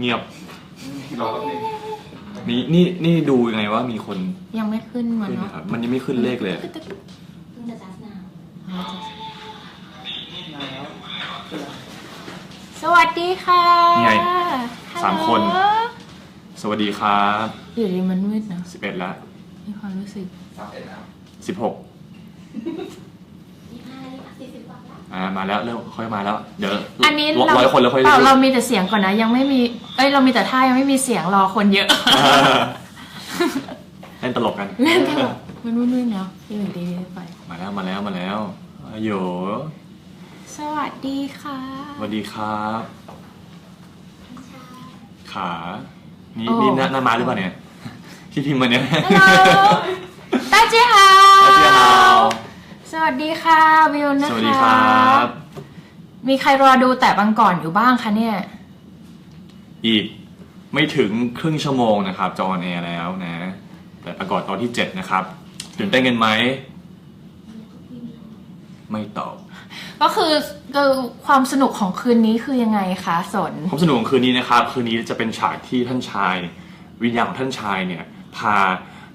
เงียบรอแป๊บนึงนี่นี่นี่ดูยังไงว่ามีคนยังไม่ขึ้นมาขึ้นเนาะนะครับ มันยังไม่ขึ้นเลขเลยเพิ่งจะจัดนาวอ๋อมาแล้วเสร็จแล้วสวัสดีค่ะนี่ไงฮัลโหลสามคนสวัสดีครับอยู่ดีมันมืดเนอะสิบเอ็ดละมีความรู้สึกสามเอ็ดแล้วสิบหก ยี่ห้ายี่ห้าสี่สิบกว่าแล้ว อ่ามาแล้วเริ่มค่อยมาแล้ว เดี๋ยวอันนี้ร้เราร้อยคนแล้วค่อยเปล่าเรามีแต่เสียงก่อนนะ ยังไม่มีเอ้ยเรามีแต่ท่ายังไม่มีเสียงรอคนเยอะอ่าเล่นตลกกันเล่นตลกมันมืดๆเนาะอยู่ดีๆไปมาแล้วมาแล้วมาแล้วอาโยสวัสดีค่ะ สวัสดีครับ ขา นี่โอ้ นี่หน้าหน้ามาหรือเปล่าเนี่ยที่พิมพ์มาเนี่ยฮัลโหลตาเจียฮาตาเจียฮาวสวัสดีค่ะวิวนะคะสวัสดีครับ มีใครรอดูแต่บางก่อนอยู่บ้างคะเนี่ย อีกไม่ถึงครึ่งชั่วโมงนะครับจออนแอร์แล้วนะ แต่ประกอบตอนที่ 7 นะครับตื่นเต้นกันไหม ไม่ตอบ ก็คือคือความสนุกของคืนนี้คือยังไงคะสนความสนุกของคืนนี้นะครับ คืนนี้จะเป็นฉากที่ท่านชาย วิญญาณของท่านชายเนี่ย พา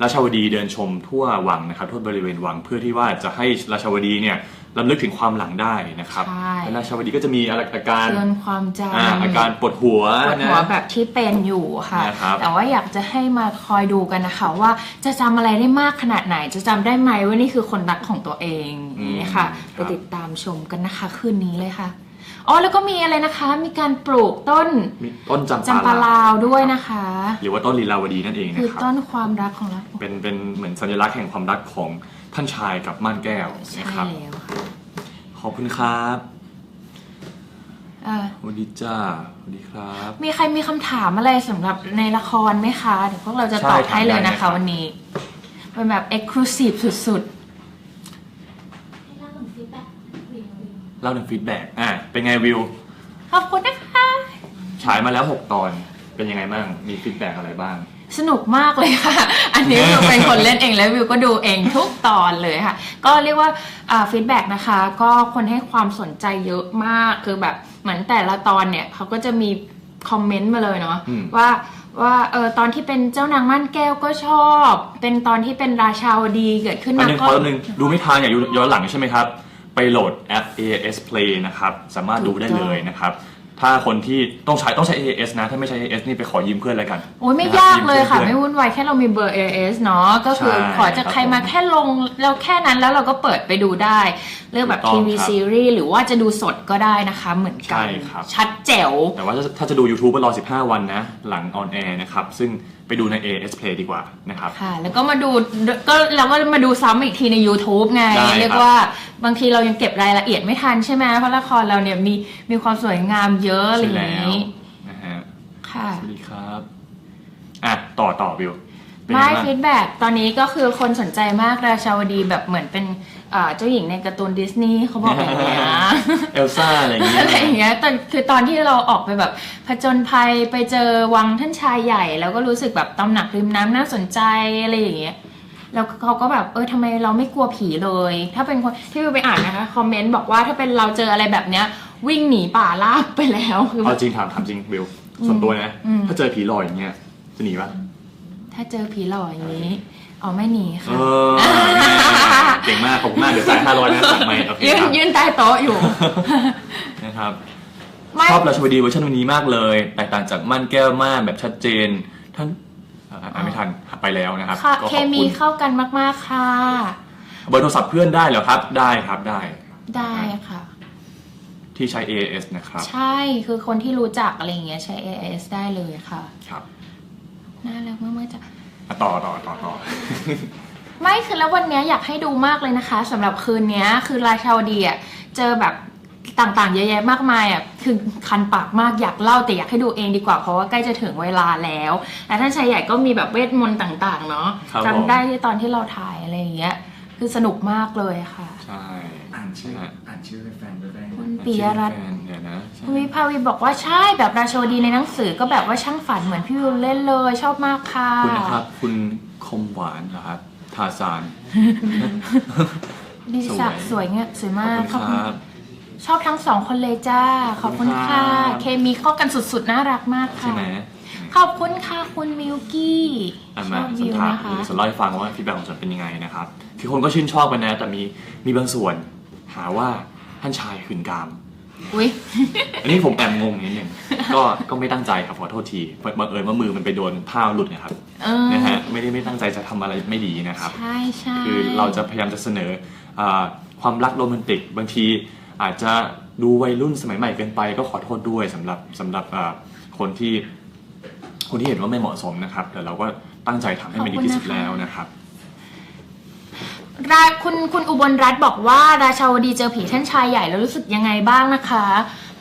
ราชาวดีเดินชมทั่ววังนะครับทั่วบริเวณวังเพื่อที่ว่าจะให้ราชาวดีเนี่ยลำลึกถึงความหลังได้นะครับใช่ และราชาวดีก็จะมีอาการเตือนความจำ อ่าอาการปวดหัวปวดนะ หัวแบบที่เป็นอยู่ค่ะ นะครับแต่ว่าอยากจะให้มาคอยดูกันนะคะ ว่าจะจำอะไรได้มากขนาดไหน จะจำได้ไหมว่านี่คือคนรักของตัวเองนี่ค่ะไปติดตามชมกันนะคะ คืนนี้เลยค่ะ อ๋อแล้วก็มีอะไรนะคะ มีการปลูกต้นมีต้นจำจำปาลาวด้วยนะคะ หรือว่าต้นลีลาวดีนั่นเองคือนะครับ ต้นความรักของเราเป็นเป็นเหมือนสัญลักษณ์แห่งความรักของท่านชายกับม่านแก้วใช่นะครับ แล้วค่ะขอบคุณครับอ่าสวัสดีจ้าสวัสดีครับ มีใครมีคำถามอะไรสำหรับในละครไหมคะเดี๋ยวพวกเราจะใช่ตอบถามให้เลยได้นะนะคะวันนี้เป็นแบบ Exclusive สุด ให้เล่าถึงฟีดแบ็กวิววิวเล่าถึงฟีดแบ็กอะ เป็นไงวิวๆขอบคุณนะคะ ฉายมาแล้ว 6 ตอน เป็นยังไงบ้าง มีฟีดแบ็กอะไรบ้าง สนุกมากเลยค่ะ อันนี้วิวเป็นคนเล่นเองแล้ววิวก็ดูเองทุกตอนเลยค่ะ ก็เรียกว่าฟีดแบ็กนะคะ ก็คนให้ความสนใจเยอะมาก คือแบบเหมือนแต่ละตอนเนี่ยเขาก็จะมีคอมเมนต์มาเลยเนาะอืมว่าว่าเออตอนที่เป็นเจ้านางม่านแก้วก็ชอบ เป็นตอนที่เป็นราชาวดีเกิดขึ้นอันมาหนึงก็ขอหนึ่งดูไม่ทันอยากย้อนหลังใช่ไหมครับ ไปโหลดแอป AS Play นะครับสามารถดูได้เลยนะครับ ถ้าคนที่ต้องใช้ต้องใช้ AS นะ ถ้าไม่ใช้ AS นี่ไปขอยืมเพื่อนแล้วกันโอ้ยไม่นะครับยากเลยค่ะยืไม่พื่อนวุ่นวายแค่เรามีเบอร์ AS เนาะก็คือใช่ขอจากใครมาครับผมแค่ลงแล้วแค่นั้นแล้วเราก็เปิดไปดูได้ เรื่องแบบถูกต้ทีองวีครับซีรีส์หรือว่าจะดูสดก็ได้นะคะ เหมือนกัใช่ครับชัดแจ๋วแต่ว่าถ้าถ้าจะดู YouTube ก็รอ 15 วันนะ หลังออนแอร์นะครับซึ่ง ไปดูใน AS Play ดีกว่านะครับ ค่ะ แล้วก็มาดูก็เราก็มาดูซ้ำอีกทีใน YouTube ไง ได้ครับเรียกว่าบางทีเรายังเก็บรายละเอียดไม่ทันใช่ไหมเพราะละครเราเนี่ยมีมีความสวยงามเยอะอะไรใช่อย่างแล้วนี้นะฮะค่ะ สวัสดีครับอะต่อต่อวิวเป็นไม่ไงบ้าง ฟีดแบ็กตอนนี้ก็คือคนสนใจมากราชาวดีแบบเหมือนเป็น เอ่อเจ้าหญิงในการ์ตูนดิสนีย์เขาบอกอย่างเงี้ยเอลซ่าอะไรอย่างเงี้ยอะไรอย่างเงี้ยตอนคือตอนที่เราออกไปแบบผจญภัยไปเจอวังท่านชายใหญ่ แล้วก็รู้สึกแบบตำหนักริมน้ำน่าสนใจอะไรอย่างเงี้ยแล้วเขาก็แบบเออทำไมเราไม่กลัวผีเลย ถ้าเป็นคนที่วิวไปอ่านนะคะคอมเมนต์บอกว่าถ้าเป็นเราเจออะไรแบบเนี้ย วิ่งหนีป่าลาบไปแล้วคือแบเอาบจริงถามถามจริงวิวส่วนตัวนะอืมถ้าเจอผีหลอกอย่างเงี้ยจะหนีปะ ถ้าเจอผีหลอกอย่างนี้อ๋อไม่หนีเอค่ะอเก่งมากขอบคุณมากเดี๋ยวจ่ายห้าร้อยนะสั่งไม่โอเคยืคนรับยืนใต้โต๊ะอยู่ นะครับ ไม่ชอบราชวดีเวอร์ชันวันนี้มากเลย แตกต่างจากม่านแก้วมากแบบชัดเจน ท่านอ่าอ่านไม่ทันไปแล้วนะครับค่ะก็เคขอบมีคุณเข้ากันมากๆค่ะ เบอร์โทรศัพท์เพื่อนได้เหรอครับได้ครับได้ได้ค่ะ ที่ใช้ AS นะครับใช่คือคนที่รู้จักอะไรอย่างเงี้ยใช้ AS ได้เลยค่ะ ครับ น่ารักมากๆจ้ะอะต่อต่อต่อต่อ ไม่คือแล้ววันเนี้ยอยากให้ดูมากเลยนะคะสำหรับคืนเนี้ยคือราชาวดีอะเจอแบบต่างๆเยอะแยะมากมายอะคือคันปากมากอยากเล่าแต่อยากให้ดูเองดีกว่าเพราะว่าใกล้จะถึงเวลาแล้วและท่านชายใหญ่ก็มีแบบเวทมนต์ต่าง ๆ เนาะครับผม จำได้ที่ตอนที่เราถ่ายอะไรอย่างเงี้ยคือสนุกมากเลยค่ะ ใช่ อ่านชื่อ อ่านชื่อให้แฟนด้วยได้ไหมคุณปิยรัตน์แฟนเดี๋ยวนะใช่คุณวิภาวีบอกว่าใช่แบบราชาวดีในหนังสือก็แบบว่าช่างฝันเหมือนพี่วิวเล่นเลย ชอบมากค่ะ คุณนะครับ คุณคมหวานเหรอครับทาซาน ดีสักสวยสวยเงี้ยสวยขอบมากคุณครับ ชอบทั้งสองคนเลยจ้าขอบคุณค่ะเคมีเข้ากันสุดๆ น่ารักมากใช่ค่ะ ไหมขอบคุณค่ะคุณมิวกี้อะชมาอบสัวิมวภาษนะณ์คะส่วนเล่าให้ฟังว่าฟีดแบ็กของฉันเป็นยังไงนะครับคือคนก็ชื่นชอบกันนะ แต่มีมีบางส่วน หาว่าท่านชายหื่นกาม อุ้ย อันนี้ผมแอบงงนิดนึงก็ก็ไม่ตั้งใจครับขอโทษทีบังเอิญว่ามือมันไปโดนผ้าหลุดนะครับเออนะฮะไม่ได้ไม่ตั้งใจจะทำอะไรไม่ดีนะครับ ใช่ใช่คือเราจะพยายามจะเสนออาความรักโรแมนติก บางทีอาจจะดูวัยรุ่นสมัยใหม่เกินไป ก็ขอโทษด้วยสำหรับสำหรับอ่าคนที่คนที่เห็นว่าไม่เหมาะสมนะครับแต่เราก็ตั้งใจทำให้มันดีที่สุดแล้วนะครับ ราคุณคุณอุบลรัตน์บอกว่าราชาวดีเจอผีท่านชายใหญ่แล้วรู้สึกยังไงบ้างนะคะ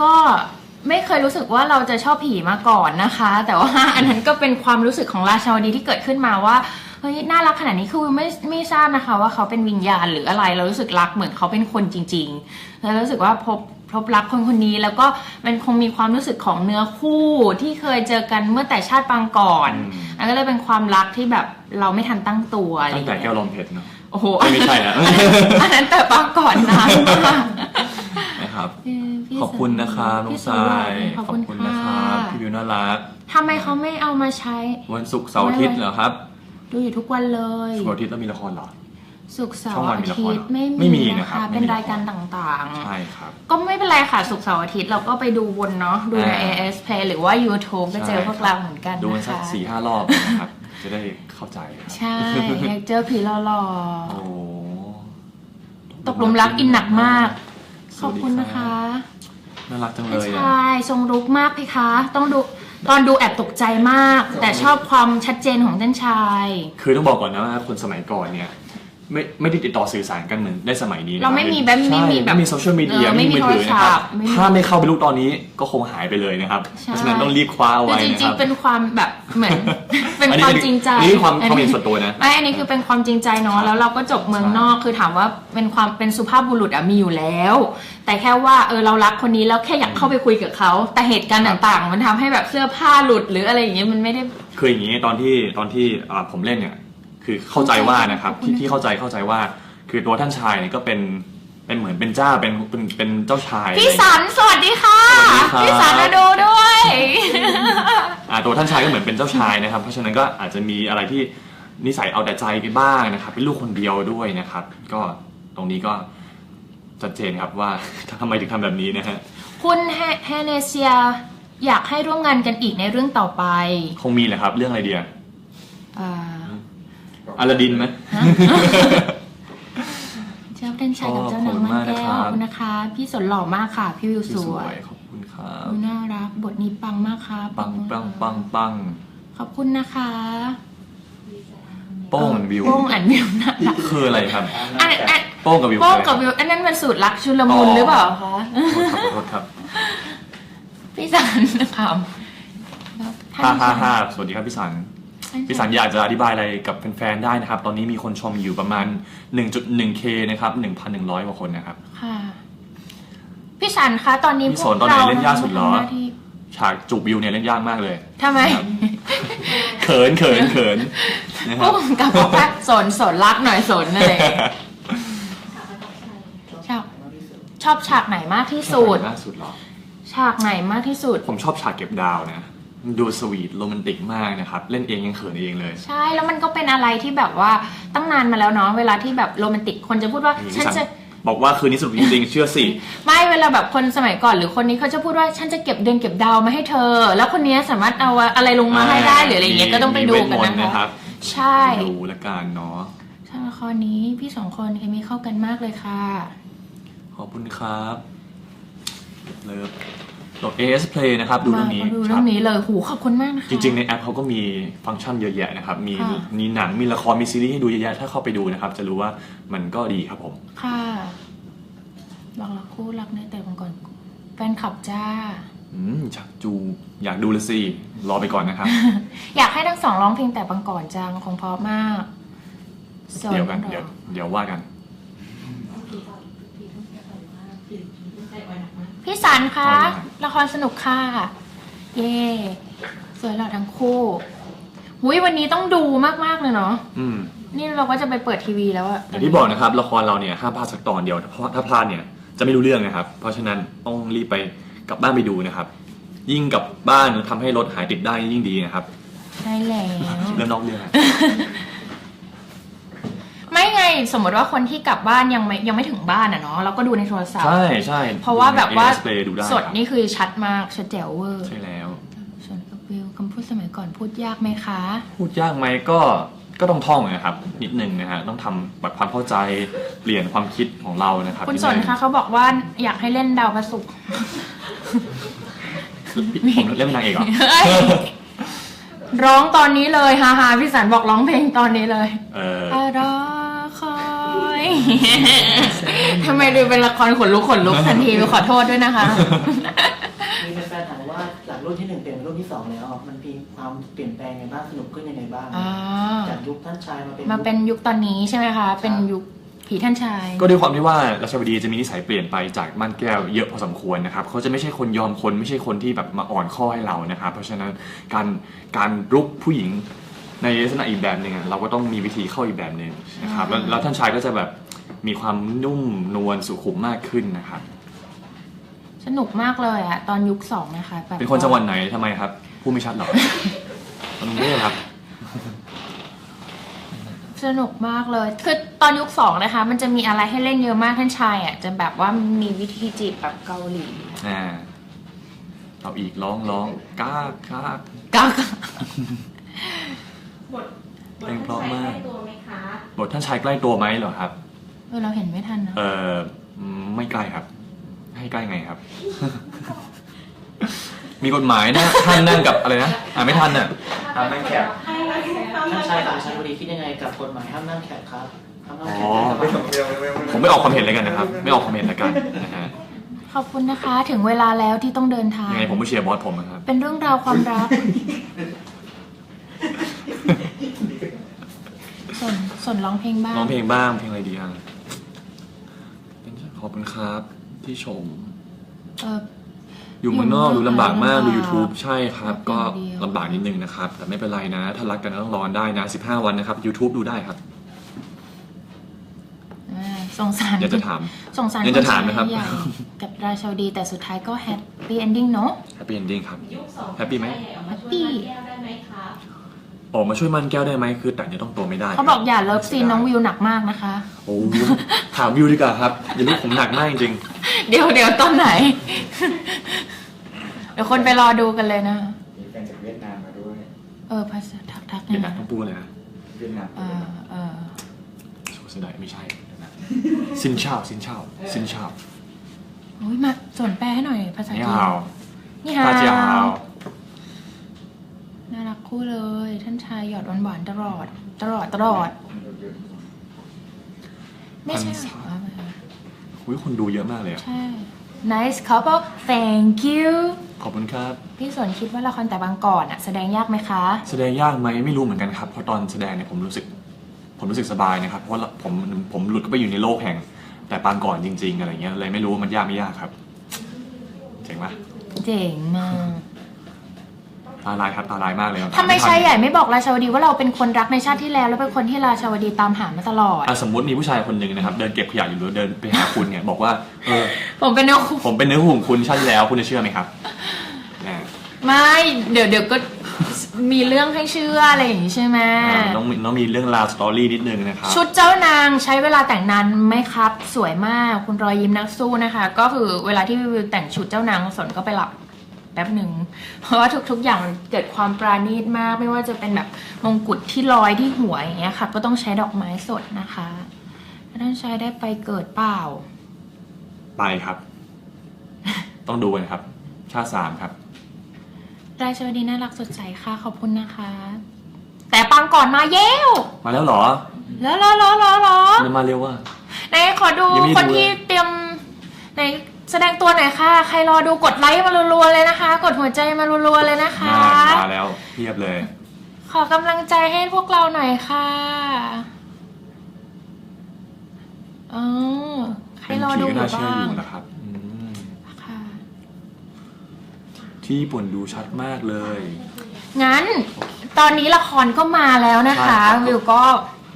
ก็ไม่เคยรู้สึกว่าเราจะชอบผีมาก่อนนะคะ แต่ว่าอันนั้นก็เป็นความรู้สึกของราชาวดีที่เกิดขึ้นมาว่าเฮ้ยน่ารักขนาดนี้คือไม่ไม่ทราบนะคะ ว่าเขาเป็นวิญญาณหรืออะไรเรารู้สึกรักเหมือนเขาเป็นคนจริง ๆ แล้วรู้สึกว่าพบพบรักคนคนนี้แล้วก็มันคงมีความรู้สึกของเนื้อคู่ที่เคยเจอกันเมื่อแต่ชาติปางก่อนอืมอันก็เลยเป็นความรักที่แบบเราไม่ทันตั้งตัวอะไรอตั้งย่างแต่เงี้ยแก้วลมเพชรเนาะ โอ้โหไม่ใช่นะอันนั้นแต่ปางก่อนนานมากนะครับเออพี่ขอบคุณนะครับน้องพี่ทรายขอบคุณนะคค่ะรับพี่บิวน่ารักทำไมเขาไม่เอามาใช้ วันศุกร์เสาร์อาทิตย์เหรอครับ ดูอยู่ทุกวันเลยศุกร์อาทิตย์แล้วมีละครเหรอสุกร์เสาช่องร์วันอามีละคทิรตย์ไม่ไม่มีมีนะนะครัคะบเป็นไม่มีรายการต่างใช่ครับๆก็ไม่เป็นไรค่ะสุกร์เสาร์อาทิตย์เราก็ไปดูวนเนาะดูในอ่า AS Play หรือว่า YouTube ก็เจอใช่พวกเราเหมือนกันดูกันนะสักคะสี่ห้ารอบนะครับ จะได้เข้าใจครับใช่ อยากเจอผีหล่อโอ้ๆตกหลุมรักอินหนักมาก ขอบคุณนะคะ น่ารักจังเลไม่ยใชอะ่ทรงรุกมากเพคะ ต้องดูตอนดูแอบตกใจมาก แต่ชอบความชัดเจนของท่านชาย คือต้องบอกก่อนนะว่าคนสมัยก่อนเนี่ย ไม่ไม่ได้ติดต่อสื่อสารกันเหมือนได้สมัยนี้นะเราไม่มีแบบไม่มีแบบไม่มีโซเชียลมีเดียเออไม่มีมือถือนะครับไม่มีโทรศัพท์ไม่มีถ้าไม่เข้าไปลูกตอนนี้ก็คงหายไปเลยนะครับ ใช่ เพราะฉะนั้นต้องรีบคว้าเอาคือไว้จนะคริงรับ ๆ เป็นความแบบเหมือน เป็นอัความจริงใจอันนี้ความอัความเห็นส่วนตัวนะ ไม่อันนี้คือเป็นความจริงใจเนาะแล้วเราก็จบเมืองนอกคือถามว่าเป็นความเป็นสุภาพบุรุษอะมีอยู่แล้ว แต่แค่ว่าเออเรารักคนนี้แล้วแค่อยากเข้าไปคุยกับเขาแต่เหตุการณ์ต่างๆ มันทำให้แบบเสื้อผ้าหลุดหรืออะไรอย่างเงี้ยมันไม่ได้ คืออย่างนี้ตอนที่ตอนที่อ่าผมเล่นเนี่ย คือเข้าใจว่านะครับขอบคุณที่นะคะที่เข้าใจเข้าใจว่า คือตัวท่านชายเนี่ยก็เป็นเป็นเหมือนเป็นเจ้าเป็นเป็นเป็นเจ้าชาย พี่สันสวัสดีค่ะสวัสดีครับ พี่สันมาดูด้วย อ่าตัวท่านชายก็เหมือนเป็นเจ้าชายนะครับ เพราะฉะนั้นก็อาจจะมีอะไรที่นิสัยเอาแต่ใจไปบ้างนะครับ เป็นลูกคนเดียวด้วยนะครับ ก็ตรงนี้ก็ชัดเจนครับว่า ทำไมถึงทำแบบนี้นะฮะคุณแฮแฮเนเซีย อยากให้ร่วมงานกันอีกในเรื่องต่อไปคงมีแหละครับ เรื่องอะไรเดีย อ่า อลาดินไหมเจ้าเต้นชายกับเจ้านางม่านแก้วขอบคุณนะคะ พี่สนหล่อมากค่ะ พี่วิวที่สสววยยขอบคุณครับน่ารัก บทนี้ปังมากค่ะปังปังปังปังขอบคุณนะคะโป้งเหมือนวิวโป้งอันวิวน่ารักคืออะไรครับอันอันโป้งกับวิวโป้งกับคือวิว อันนั้นมันสูตรรักชุลมุนอ๋อหรือเปล่าคะอะไรครับขอโทษครับพี่สันนะคะแล้วท่ฮ่าน ฮ่าชายฮ่าสวัสดีครับพี่สันท่าน พี่สันอยากจะอธิบายอะไรกับแฟนๆได้นะครับ ตอนนี้มีคนชมอยู่ประมาณ 1.1k นะครับ 1,100กว่าคนนะครับ ค่ะ พี่สันคะตอนนี้พี่พสวนกตอนไหนเราเล่นยากสุดเหรอ ทำน้าที่ฉากจูบวิวเนี่ยเล่นยากมากเลย ทำไมครับ เขินเขินเขินนะคพรัวบกกับบอกว่าสนสนรักหน่อยสนอะไรอย่างเงี้ยชอบชอบฉากไหนมากที่สุด ล่าสุดเหรอ ฉากไหนมากที่สุด ผมชอบฉากเก็บดาวนะมัน ดูสวีทโรแมนติกมากนะครับ เล่นเองยังเขินเองเลย ใช่แล้วมันก็เป็นอะไรที่แบบว่าตั้งนานมาแล้วเนาะเวลาที่แบบโรแมนติกคนจะพูดว่านี่ฉันพี่สัจะนบอกว่าคืนนี้สนุกจริงๆ เชื่อสิ ไม่เวลาแบบคนสมัยก่อนหรือคนนี้เขาจะพูดว่าฉันจะเก็บเดือนเก็บดาวมาให้เธอ แล้วคนนี้สามารถเอาอะไรลงมาให้ได้หรืออะไรอย่างเงี้ยก็ต้องไปดูกันมีเวทมต์นะนะครับใช่ดูละกันเนาะใช่ละครนี้พี่สองคนเคมีเข้ากันมากเลยค่ะ ขอบคุณครับ เลิฟ โหลด AS Play นะครับ ดูเรื่องนี้มาดูคเรื่รัอบ งนี้เลยหูขอบคุณมากนะคะ จริงๆ ในแอปเขาก็มีฟังก์ชันเยอะแยะนะครับ มีค่ะ มีหนัง มีละคร มีซีรีส์ให้ดูเยอะแยะ ถ้าเข้าไปดูนะครับ จะรู้ว่ามันก็ดีครับผม ค่ะบอกรักคู่รักในแต่ก่อนแฟนคลับจ้า อืมอยากจูอยากดูเลยสิ รอไปก่อนนะครับ อยากให้ทั้งสองร้องเพลงแต่บังก่อนจังคงเพราะมากสเดี๋ยวกันหรอเดี๋ยว เดี๋ยวว่ากัน พี่สันคะเอาเลยละครสนุกค่ะ เย่สวยหล่อทั้งคู่หุยวันนี้ต้องดูมากๆเลยเนาะอืมนี่เราก็จะไปเปิดทีวีแล้วอะอย่างที่บอกนะครับ ละครเราเนี่ยห้ามพลาดสักตอนเดียวเพราะถ้าพลาดเนี่ยจะไม่รู้เรื่องนะครับ เพราะฉะนั้นต้องรีบไปกลับบ้านไปดูนะครับ ยิ่งกลับบ้านทำให้รถหายติดได้ยิ่งดีนะครับ ใช่แล้วเรื่องนอกเรื่องนะไม่ไง สมมติว่าคนที่กลับบ้านยังไม่ยังไม่ถึงบ้านอะเนาะเราก็ดูในโทรศัพท์ ใช่ใช่เพราะว่าแบบว่าสเปรย์ดูได้สดครับนี่คือชัดมากชัดแจ๋วเวอร์ ใช่แล้ว ส่วนกับวิวคำพูดสมัยก่อนพูดยากไหมคะ พูดยากไหมก็ก็ต้องท่องนะครับ นิดนึงนะฮะต้องทำแบบความเข้าใจเปลี่ยนความคิดของเรานะครับคุณนิดสนนึงคะเขาบอกว่าอยากให้เล่นดาวพระศุกร์ผมเล่นเป็นนางเอกเหรอเฮ้ยร้องตอนนี้เลยฮาฮาพี่สันบอกร้องเพลงตอนนี้เลยเอออารอคอย ทำไมดูเป็นละครขนลุกขนลุกทันทีขอโทษด้วยนะคะ มีแฟนๆถามว่าจากรุ่นที่หนึ่งเปลี่ยนเป็นรุ่นที่สองแล้ว มันมีความเปลี่ยนแปลงยังไงบ้างสนุกขึ้นยังไงบ้างอ่า จากยุคท่านชายมาเป็น มาเป็นยุคตอนนี้ใช่ไหมคะ เป็นยุคผีท่านชาย ก็ด้วยความที่ว่าราชวดีจะมีนิสัยเปลี่ยนไปจากม่านแก้วเยอะพอสมควรนะครับเขาจะไม่ใช่คนยอมคนไม่ใช่คนที่แบบมาอ่อนข้อให้เรานะครับเพราะฉะนั้นการการรุกผู้หญิง ในลักษณะอีกแบบหนึ่งอะเราก็ต้องมีวิธีเข้าอีกแบบหนึ่งนะครับแล้วแล้วท่านชายก็จะแบบมีความนุ่มนวลสุขุมมากขึ้นนะครับ สนุกมากเลยอะตอนยุคสองนะคะแบบเป็นคนจังหวัดไหนทำไมครับพูดไม่ชัดหรอ กรุงเทพครับ สนุกมากเลย คือตอนยุคสองนะคะ มันจะมีอะไรให้เล่นเยอะมากท่านชายอะจะแบบว่ามีวิธีจีบแบบเกาหลีอ่าเอาอีกร้องร้องก้ากก้าก ก้าวบทบท เพลงเพราะท่านชายมากใกล้ตัวไหมคะบทท่านชายใกล้ตัวไหมเหรอครับ เออเราเห็นไม่ทันนะเอออืมไม่ใกล้ครับ ให้ใกล้ไงครับ มีกฎหมายนะท่านนั่งกับอะไรนะอ่านไม่ทันน่ะทำให้แคบให้แล้วท่านชายต่างชาติบุรีคิดยังไงกับกฎหมายห้ามนั่งแขกครับห้ามนั่งแขกอ๋อไม่ต้องเร็วเร็วเร็วผมไม่ออกความเห็นเลยกันนะครับ ไม่ออกความเห็นแล้วกันนะฮะขอบคุณนะคะ ถึงเวลาแล้วที่ต้องเดินทาง ยังไงผมไม่เชียร์บอสผมนะครับ เป็นเรื่องราวความรัก ส่วนส่วนร้องเพลงบ้าง ร้องเพลงบ้างเพลงอะไรดีอะขอบคุณครับที่ชม เออ อยู่เมืองนอกอยู่ดูเมืองนอกลำบากมากลำบากดู YouTube ใช่ครับลำบากก็เดียวลำบากนิดนึงนะครับ แต่ไม่เป็นไรนะ ถ้ารักกันก็ต้องรอนได้นะ 15 วันนะครับ YouTube ดูได้ครับ อ่าสงสารอยากจะถาม สงสารยังจะถามนะครับใหญ่กับราชาวดีแต่สุดท้ายก็แฮปปี้เอนดิ้งเนาะ Happy Ending ครับ ยุคสอง Happy ไหมใช่ออกมาช่วยมาแก้วได้ไหมคะ ออกมาช่วยมันแก้วได้ไหมคือแต่จะต้องตัวไม่ได้เขาบอกอย่าเลิฟซีนน้องวิวหนักมากนะคะ โอ้ถามวิวดีกว่าครับ อย่ารู้ผมหนักมากจริงเดี๋ยวเดี๋ยวตอนไหน เดี๋ยวคนไปรอดูกันเลยนะ มีแฟนจากเวียดนามมาด้วย เออภาษาทักทักๆเดี๋ยวนะนะต้องพูดเลยนะเวียดนามเออเออเสียดายไม่ใช่เดี๋ยวนะซินเช่าซินเช่าซินเช่าโอ้ยมาส่วนแปลให้หน่อยภาษานี่จีนฮาวนี่ฮาตาเจียวฮาว น่ารัก คู่เลย ท่านชายหยอดหวานๆตลอด ตลอดตลอด ไม่ใช่เหรออุ้ยคนดูเยอะมากเลยอะใช่ nice couple thank you ขอบคุณครับ พี่สนคิดว่าละครแต่บางก่อนอะแสดงยากไหมคะ แสดงยากไหมไม่รู้เหมือนกันครับ เพราะตอนแสดงเนี่ยผมรู้สึก ผมรู้สึกสบายนะครับ เพราะว่าผมผมหลุดเข้าไปอยู่ในโลกแห่ง แต่ปางก่อนจริง ๆ อะไรเงี้ยเลยไม่รู้ว่ามันยากไม่ยากครับ เจ๋งปะเจ๋งมาก ตาลายครับตาลายมากเลยครับทำไมชายใหญ่ไม่บอกราชาวดีว่าเราเป็นคนรักในชาติที่แล้ว แล้วเป็นคนที่ราชาวดีตามหามาตลอด อะสมมติมีผู้ชายคนหนึ่งนะครับเดินเก็บขยะอยู่หรือเดินไปหาคุณเนี่ยบอกว่าเออผมเป็นเนื้อคู่ผมเป็นเนื้อคู่ของคุณชาติที่แล้วคุณจะเชื่อไหมครับอ่าไม่เดี๋ยวเดี๋ยวก็มีเรื่องให้เชื่ออะไรอย่างนี้ใช่ไหมอ่าต้องมีต้องมีเรื่องราวสตอรี่นิดนึงนะครับ ชุดเจ้านางใช้เวลาแต่งนานไหมครับ สวยมากคุณรอยยิ้มนักสู้นะคะ ก็คือเวลาที่วิวแต่งชุดเจ้านางสนก็ไปหลับ แป๊บหนึ่งเพราะว่าทุกๆ อย่างมันเกิดความปราณีตมาก ไม่ว่าจะเป็นแบบมงกุฎที่ลอยที่หัวอย่างเงี้ยค่ะ ก็ต้องใช้ดอกไม้สดนะคะท่านชายได้ไปเกิดเปล่า ไปครับ ต้องดูกันครับ ชาติสามครับ ราชวดีน่ารักสดใสค่ะ ขอบคุณนะคะ แต่ปังก่อนมาเย้วมาแล้วเหรอ แล้วแล้วแล้วแล้วแล้วมันมาเร็วว่ะ ไหนขอดูยังไม่ได้คนดูที่เลย เตรียมไหน แสดงตัวหน่อยค่ะ ใครรอดูกดไลค์มารัวๆเลยนะคะ กดหัวใจมารัวๆเลยนะคะ มามาแล้วเพียบเลย ขอกำลังใจให้พวกเราหน่อยค่ะอ๋อใครเป็นรอผีดูก็อยู่น่าเชื่อบ้าอง ยู่นะครับอืมค่ะ ที่ญี่ปุ่นดูชัดมากเลย งั้นตอนนี้ละครก็มาแล้วนะคะ ใช่ครับ วิวก็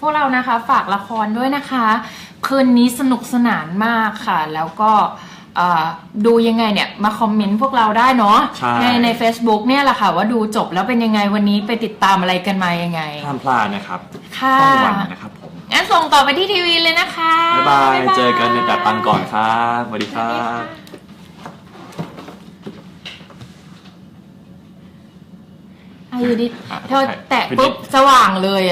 พวกเรานะคะ ฝากละครด้วยนะคะ คืนนี้สนุกสนานมากค่ะ แล้วก็เอ่อ ดูยังไงเนี่ย มาคอมเมนต์พวกเราได้เนาะใช่ ในใน Facebook เนี่ยแหละค่ะ ว่าดูจบแล้วเป็นยังไงวันนี้ไปติดตามอะไรกันมายังไง ห้ามพลาดนะครับค่ะช่องวันนะครับผม งั้นส่งต่อไปที่ทีวีเลยนะคะบ๊ายบาย เจอกันในแต่ตังก่อนครับสวัสดีครับอายุดิอะเธอแตะพี่นิดปุ๊บสว่างเลยอะ